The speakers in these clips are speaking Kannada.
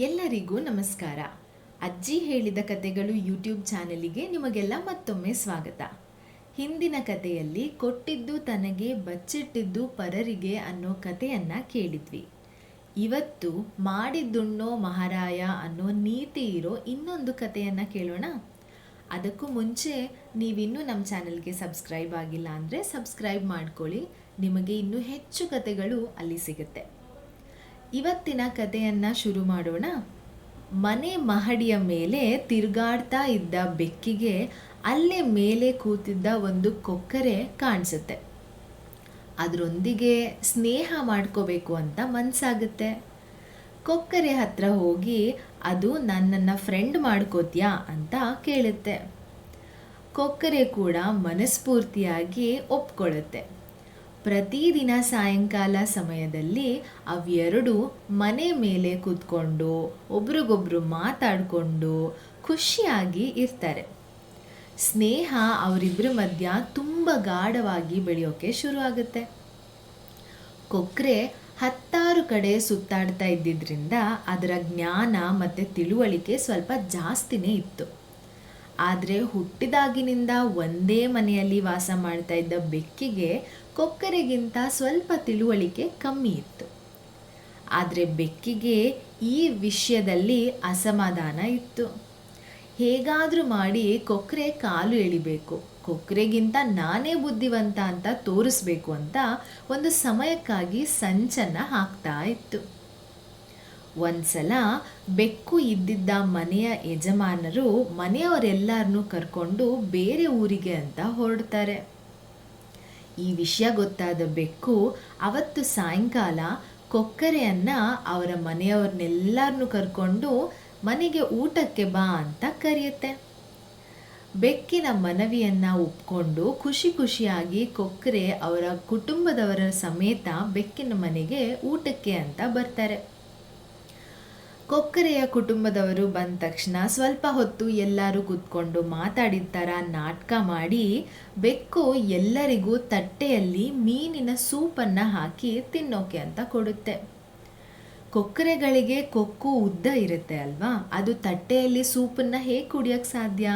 ಎಲ್ಲರಿಗೂ ನಮಸ್ಕಾರ. ಅಜ್ಜಿ ಹೇಳಿದ ಕತೆಗಳು ಯೂಟ್ಯೂಬ್ ಚಾನಲಿಗೆ ನಿಮಗೆಲ್ಲ ಮತ್ತೊಮ್ಮೆ ಸ್ವಾಗತ. ಹಿಂದಿನ ಕಥೆಯಲ್ಲಿ ಕೊಟ್ಟಿದ್ದು ತನಗೆ ಬಚ್ಚಿಟ್ಟಿದ್ದು ಪರರಿಗೆ ಅನ್ನೋ ಕಥೆಯನ್ನು ಕೇಳಿದ್ವಿ. ಇವತ್ತು ಮಾಡಿದ್ದುಣ್ಣೋ ಮಹಾರಾಯ ಅನ್ನೋ ನೀತಿ ಇರೋ ಇನ್ನೊಂದು ಕಥೆಯನ್ನು ಕೇಳೋಣ. ಅದಕ್ಕೂ ಮುಂಚೆ ನೀವಿನ್ನೂ ನಮ್ಮ ಚಾನಲ್ಗೆ ಸಬ್ಸ್ಕ್ರೈಬ್ ಆಗಿಲ್ಲ ಅಂದರೆ ಸಬ್ಸ್ಕ್ರೈಬ್ ಮಾಡ್ಕೊಳ್ಳಿ. ನಿಮಗೆ ಇನ್ನೂ ಹೆಚ್ಚು ಕಥೆಗಳು ಅಲ್ಲಿ ಸಿಗುತ್ತೆ. ಇವತ್ತಿನ ಕಥೆಯನ್ನು ಶುರು ಮಾಡೋಣ. ಮನೆ ಮಹಡಿಯ ಮೇಲೆ ತಿರುಗಾಡ್ತಾ ಇದ್ದ ಬೆಕ್ಕಿಗೆ ಅಲ್ಲೇ ಮೇಲೆ ಕೂತಿದ್ದ ಒಂದು ಕೊಕ್ಕರೆ ಕಾಣಿಸುತ್ತೆ. ಅದರೊಂದಿಗೆ ಸ್ನೇಹ ಮಾಡ್ಕೋಬೇಕು ಅಂತ ಮನಸ್ಸಾಗುತ್ತೆ ಕೊಕ್ಕರೆ ಹತ್ರ ಹೋಗಿ, ಅದು ನನ್ನನ್ನು ಫ್ರೆಂಡ್ ಮಾಡ್ಕೋತೀಯಾ? ಅಂತ ಕೇಳುತ್ತೆ. ಕೊಕ್ಕರೆ ಕೂಡ ಮನಸ್ಫೂರ್ತಿಯಾಗಿ ಒಪ್ಕೊಳ್ಳುತ್ತೆ. ಪ್ರತಿದಿನ ಸಾಯಂಕಾಲ ಸಮಯದಲ್ಲಿ ಅವೆರಡು ಮನೆ ಮೇಲೆ ಕೂತ್ಕೊಂಡು, ಒಬ್ರಿಗೊಬ್ರು ಮಾತಾಡಿಕೊಂಡು ಖುಷಿಯಾಗಿ ಇರ್ತಾರೆ. ಸ್ನೇಹ ಅವರಿಬ್ಬರ ಮಧ್ಯ ತುಂಬ ಗಾಢವಾಗಿ ಬೆಳೆಯೋಕೆ ಶುರು ಆಗುತ್ತೆ ಕೊಕ್ರೆ ಹತ್ತಾರು ಕಡೆ ಸುತ್ತಾಡ್ತಾ ಇದ್ದಿದ್ರಿಂದ ಅದರ ಜ್ಞಾನ ಮತ್ತು ತಿಳುವಳಿಕೆ ಸ್ವಲ್ಪ ಜಾಸ್ತಿನೇ ಇತ್ತು. ಆದರೆ ಹುಟ್ಟಿದಾಗಿನಿಂದ ಒಂದೇ ಮನೆಯಲ್ಲಿ ವಾಸ ಮಾಡ್ತಾ ಇದ್ದ ಬೆಕ್ಕಿಗೆ ಕೊಕ್ಕರೆಗಿಂತ ಸ್ವಲ್ಪ ತಿಳುವಳಿಕೆ ಕಮ್ಮಿ ಇತ್ತು. ಆದರೆ ಬೆಕ್ಕಿಗೆ ಈ ವಿಷಯದಲ್ಲಿ ಅಸಮಾಧಾನ ಇತ್ತು. ಹೇಗಾದರೂ ಮಾಡಿ ಕೊಕ್ಕರೆ ಕಾಲು ಎಳಿಬೇಕು. ಕೊಕ್ಕರೆಗಿಂತ ನಾನೇ ಬುದ್ಧಿವಂತ ಅಂತ ತೋರಿಸ್ಬೇಕು ಅಂತ ಒಂದು ಸಮಯಕ್ಕಾಗಿ ಸಂಚನ್ನ ಹಾಕ್ತಾ ಇತ್ತು. ಒಂದ್ಸಲ ಬೆಕ್ಕು ಇದ್ದಿದ್ದ ಮನೆಯ ಯಜಮಾನರು ಮನೆಯವರೆಲ್ಲರನ್ನೂ ಕರ್ಕೊಂಡು ಬೇರೆ ಊರಿಗೆ ಅಂತ ಹೊರಡ್ತಾರೆ. ಈ ವಿಷಯ ಗೊತ್ತಾದ ಬೆಕ್ಕು ಅವತ್ತು ಸಾಯಂಕಾಲ ಕೊಕ್ಕರೆಯನ್ನ ಅವರ ಮನೆಯವ್ರನ್ನೆಲ್ಲರನ್ನೂ ಕರ್ಕೊಂಡು ಮನೆಗೆ ಊಟಕ್ಕೆ ಬಾ ಅಂತ ಕರೆಯುತ್ತೆ. ಬೆಕ್ಕಿನ ಮನವಿಯನ್ನ ಒಪ್ಕೊಂಡು ಖುಷಿ ಖುಷಿಯಾಗಿ ಕೊಕ್ಕರೆ ಅವರ ಕುಟುಂಬದವರ ಸಮೇತ ಬೆಕ್ಕಿನ ಮನೆಗೆ ಊಟಕ್ಕೆ ಅಂತ ಬರ್ತಾರೆ. ಕೊಕ್ಕರೆಯ ಕುಟುಂಬದವರು ಬಂದ ತಕ್ಷಣ ಸ್ವಲ್ಪ ಹೊತ್ತು ಎಲ್ಲರೂ ಕೂತ್ಕೊಂಡು ಮಾತಾಡಿದ ಥರ ನಾಟಕ ಮಾಡಿ ಬೆಕ್ಕು ಎಲ್ಲರಿಗೂ ತಟ್ಟೆಯಲ್ಲಿ ಮೀನಿನ ಸೂಪನ್ನು ಹಾಕಿ ತಿನ್ನೋಕೆ ಅಂತ ಕೊಡುತ್ತೆ. ಕೊಕ್ಕರೆಗಳಿಗೆ ಕೊಕ್ಕು ಉದ್ದ ಇರುತ್ತೆ ಅಲ್ವಾ? ಅದು ತಟ್ಟೆಯಲ್ಲಿ ಸೂಪನ್ನು ಹೇಗೆ ಕುಡಿಯೋಕ್ಕೆ ಸಾಧ್ಯ?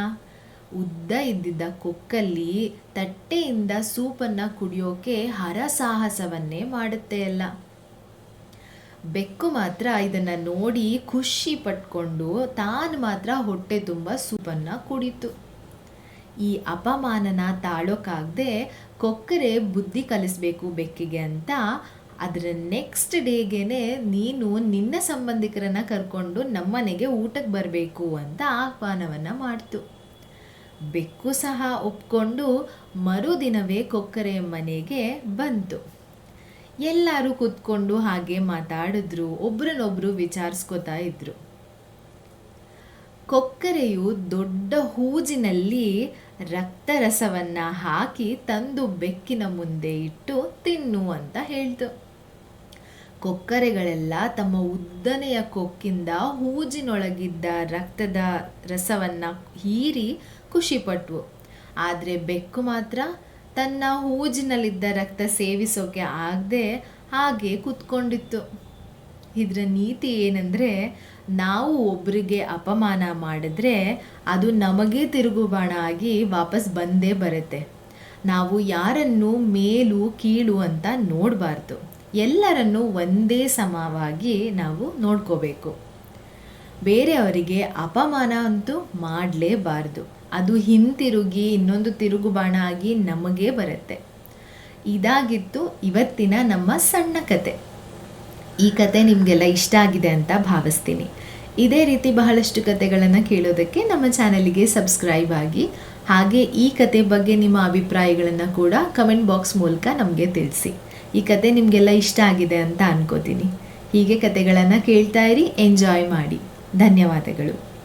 ಉದ್ದ ಇದ್ದಿದ್ದ ಕೊಕ್ಕಲ್ಲಿ ತಟ್ಟೆಯಿಂದ ಸೂಪನ್ನು ಕುಡಿಯೋಕೆ ಹರಸಾಹಸವನ್ನೇ ಮಾಡುತ್ತೆ ಎಲ್ಲ ಬೆಕ್ಕು ಮಾತ್ರ ಇದನ್ನ ನೋಡಿ ಖುಷಿ ಪಟ್ಕೊಂಡು ತಾನು ಮಾತ್ರ ಹೊಟ್ಟೆ ತುಂಬ ಸೂಪನ್ನ ಕುಡಿತು. ಈ ಅಪಮಾನನ ತಾಳೋಕ್ಕಾಗದೆ ಕೊಕ್ಕರೆ ಬುದ್ಧಿ ಕಲಿಸ್ಬೇಕು ಬೆಕ್ಕಿಗೆ ಅಂತ ಅದರ ನೆಕ್ಸ್ಟ್ ಡೇಗೇನೆ ನೀನು ನಿನ್ನ ಸಂಬಂಧಿಕರನ್ನ ಕರ್ಕೊಂಡು ನಮ್ಮನೆಗೆ ಊಟಕ್ಕೆ ಬರಬೇಕು ಅಂತ ಆಹ್ವಾನವನ್ನು ಮಾಡ್ತು. ಬೆಕ್ಕು ಸಹ ಒಪ್ಕೊಂಡು ಮರುದಿನವೇ ಕೊಕ್ಕರೆ ಮನೆಗೆ ಬಂತು. ಎಲ್ಲರೂ ಕೂತ್ಕೊಂಡು ಹಾಗೆ ಮಾತಾಡಿದ್ರು. ಒಬ್ರನ್ನೊಬ್ರು ವಿಚಾರಿಸ್ಕೋತಾ ಇದ್ರು. ಕೊಕ್ಕರೆಯು ದೊಡ್ಡ ಹೂಜಿನಲ್ಲಿ ರಕ್ತರಸವನ್ನ ಹಾಕಿ ತಂದು ಬೆಕ್ಕಿನ ಮುಂದೆ ಇಟ್ಟು ತಿನ್ನು ಅಂತ ಹೇಳ್ತು. ಕೊಕ್ಕರೆಗಳೆಲ್ಲ ತಮ್ಮ ಉದ್ದನೆಯ ಕೊಕ್ಕಿಂದ ಹೂಜಿನೊಳಗಿದ್ದ ರಕ್ತದ ರಸವನ್ನ ಹೀರಿ ಖುಷಿಪಟ್ವು. ಆದರೆ ಬೆಕ್ಕು ಮಾತ್ರ ತನ್ನ ಹೂಜಿನಲ್ಲಿದ್ದ ರಕ್ತ ಸೇವಿಸೋಕೆ ಆಗದೆ ಹಾಗೆ ಕೂತ್ಕೊಂಡಿತ್ತು. ಇದರ ನೀತಿ ಏನಂದರೆ, ನಾವು ಒಬ್ಬರಿಗೆ ಅಪಮಾನ ಮಾಡಿದ್ರೆ ಅದು ನಮಗೆ ತಿರುಗುಬಾಣ ಆಗಿ ವಾಪಸ್ ಬಂದೇ ಬರುತ್ತೆ. ನಾವು ಯಾರನ್ನು ಮೇಲು ಕೀಳು ಅಂತ ನೋಡಬಾರ್ದು. ಎಲ್ಲರನ್ನು ಒಂದೇ ಸಮವಾಗಿ ನಾವು ನೋಡ್ಕೋಬೇಕು. ಬೇರೆಯವರಿಗೆ ಅಪಮಾನ ಅಂತೂ ಮಾಡಲೇಬಾರ್ದು. ಅದು ಹಿಂತಿರುಗಿ ಇನ್ನೊಂದು ತಿರುಗುಬಾಣ ಆಗಿ ನಮಗೆ ಬರುತ್ತೆ. ಇದಾಗಿತ್ತು ಇವತ್ತಿನ ನಮ್ಮ ಸಣ್ಣ ಕತೆ. ಈ ಕತೆ ನಿಮಗೆಲ್ಲ ಇಷ್ಟ ಆಗಿದೆ ಅಂತ ಭಾವಿಸ್ತೀನಿ. ಇದೇ ರೀತಿ ಬಹಳಷ್ಟು ಕತೆಗಳನ್ನು ಕೇಳೋದಕ್ಕೆ ನಮ್ಮ ಚಾನಲಿಗೆ ಸಬ್ಸ್ಕ್ರೈಬ್ ಆಗಿ, ಹಾಗೆ ಈ ಕತೆ ಬಗ್ಗೆ ನಿಮ್ಮ ಅಭಿಪ್ರಾಯಗಳನ್ನು ಕೂಡ ಕಮೆಂಟ್ ಬಾಕ್ಸ್ ಮೂಲಕ ನಮಗೆ ತಿಳಿಸಿ. ಈ ಕತೆ ನಿಮಗೆಲ್ಲ ಇಷ್ಟ ಆಗಿದೆ ಅಂತ ಅನ್ಕೋತೀನಿ. ಹೀಗೆ ಕತೆಗಳನ್ನು ಕೇಳ್ತಾ ಇರಿ, ಎಂಜಾಯ್ ಮಾಡಿ. ಧನ್ಯವಾದಗಳು.